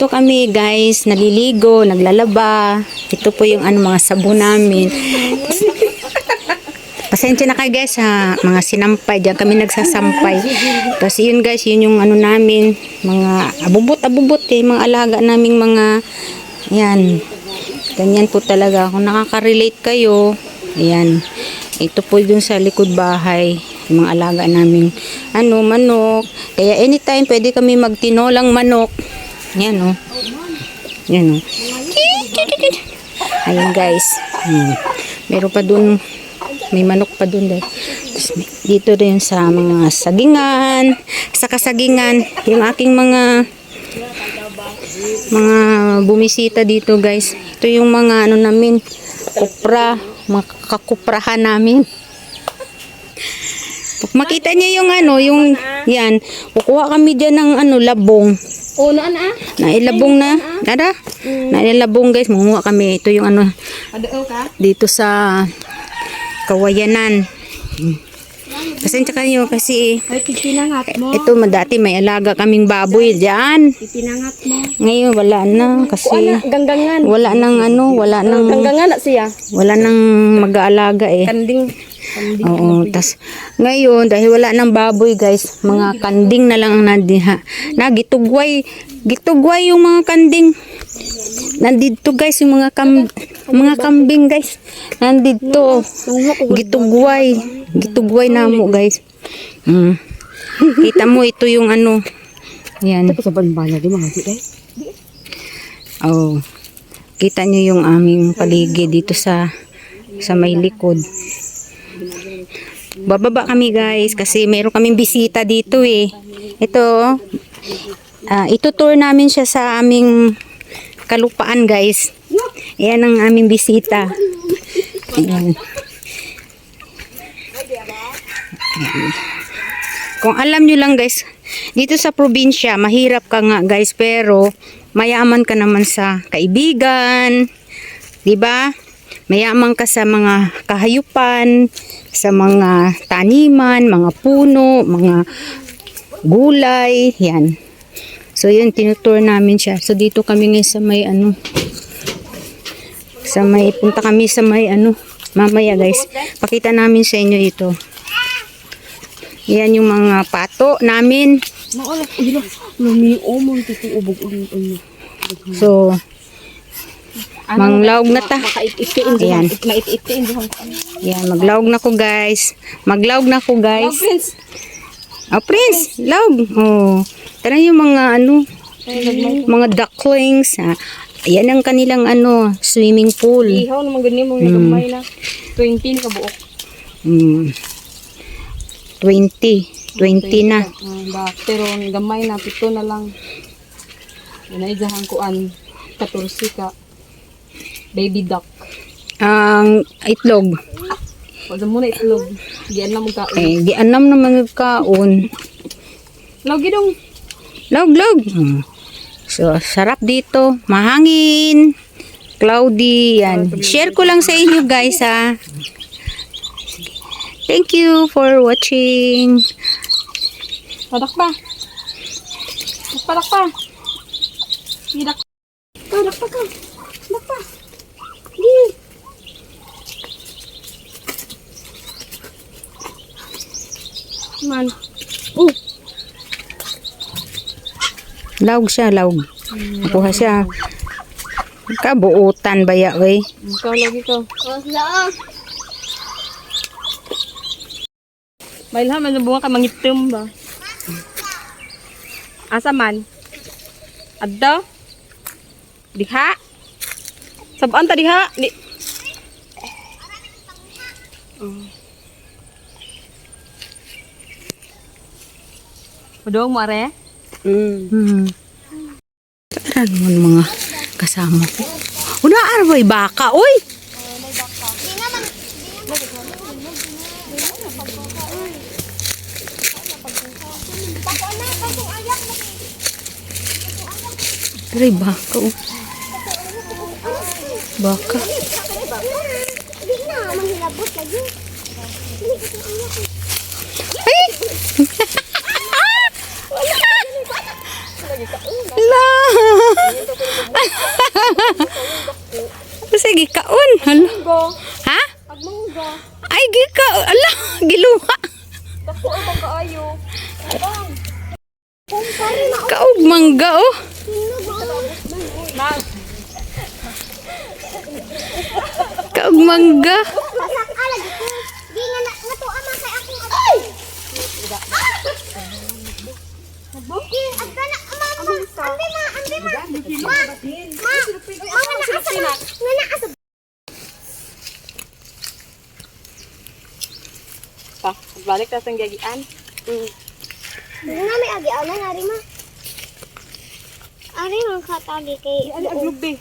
dito kami guys, naliligo, naglalaba. Ito po yung ano mga sabon namin. Pasensya na kayo guys ha, mga sinampay, diyan kami nagsasampay. Tapos yun guys, yun yung ano namin, mga abubot-abubot eh, mga alaga naming mga, yan. Ganyan po talaga. Kung nakaka-relate kayo, ayan. Ito po dun sa likod bahay, yung mga alaga naming, ano, manok. Kaya anytime, pwede kami magtinolang manok. Yan o. Yan o. Ayun guys. Hmm. Meron pa dun, may manok pa dun may- dito rin sa mga sagingan, sa kasagingan, yung aking mga mga bumisita dito guys. Ito yung mga ano namin, kupra, mga kakuprahan namin. Makita niya yung ano, yung yan, kukuha kami dyan ng ano, labong. O, naan ah? Nailabong na. Nada? Nailabong guys. Munguha kami. Ito yung ano Adoo ka? dito sa Kawayanan. Pasensya kayo kasi Ay, pipinangat mo. ito dati may alaga kaming baboy diyan. Pipinangat mo. Ngayon wala na kasi Ganggangan. wala nang ano, wala nang Ganggangan na siya. wala nang mag-aalaga eh. Kanding. Kanding. Oo, tas ngayon dahil wala nang baboy guys, mga kanding na lang ang nadiha. Na gitugway, gitugway yung mga kanding. Nandito guys yung mga kam mga kambing guys. Nandito. Gitugway, gitugway na mo guys. Mm. Kita mo ito yung ano. Yan. Sa banbana di mga di. Oh. Kita niyo yung aming paligid dito sa sa may likod. Bababa kami guys kasi meron kaming bisita dito eh. Ito ah ito tour namin siya sa aming kalupaan guys. Yan ang aming bisita. Ayan. Kung alam nyo lang guys, dito sa probinsya, mahirap ka nga guys, pero mayaman ka naman sa kaibigan, 'di ba? Mayaman ka sa mga kahayupan, sa mga taniman, mga puno, mga gulay, yan. So yun, tinutour namin siya. So dito kami ngayon sa may ano, sa may, punta kami sa may ano, mamaya guys, pakita namin sa inyo ito. Yan yung mga pato namin. Ulit ano. So, manglawg na ta. Ayan. Mait-itiin di Yan, maglawg na ko guys. Maglawg na ko guys. Prince. Oh, Prince, lawg. Oh, tara yung mga ano, mga ducklings. Ah, ayan ang kanilang ano, swimming pool. Ihaw naman ganyan mo nagamay na. 20 na kabuok. Hmm. 20. 20 na. Pero gamay na pito na lang. Yan ay jahan kuan 14 ka. Baby duck. Ang itlog. Wala mo na itlog. Diyan na mo ka. Eh, di anam na mga kaon. Lagi dong. Lawg, lawg. Hmm. So, sarap dito. Mahangin. Cloudy. Yan. Share ko lang sa inyo guys ha. Thank you for watching. Padak pa. Padak pa. Padak. Padak pa ka. Padak pa. Man. Oh. Lawg siya, lawg. Nakuha siya. Kabuutan ba ya, wey? Ikaw lagi ka. Bailha man bunga ka mangitim ba? Asa man? Adda? Diha? Sabaan ta diha? Di. Udong mo are? Hmm. Tara naman mga kasama ko. Una arway baka, oy! Aray, baka, oh. Baka. Ay! La! Sige, kaon. Hala. Ha? Ay, gika. Ala, giluha. Dako ang kaayo. Kaog mangga, oh. Kaog mangga. Di nga na nga to ama kay akong ay. Agka na mama. Ande ma, ande ma. Ma. Ma. Mama na asa. Nga na asa. Pa, balik ta sa gagian. Hindi na may agi ana nari ma. Ari man katagi kay Ano ang lubi?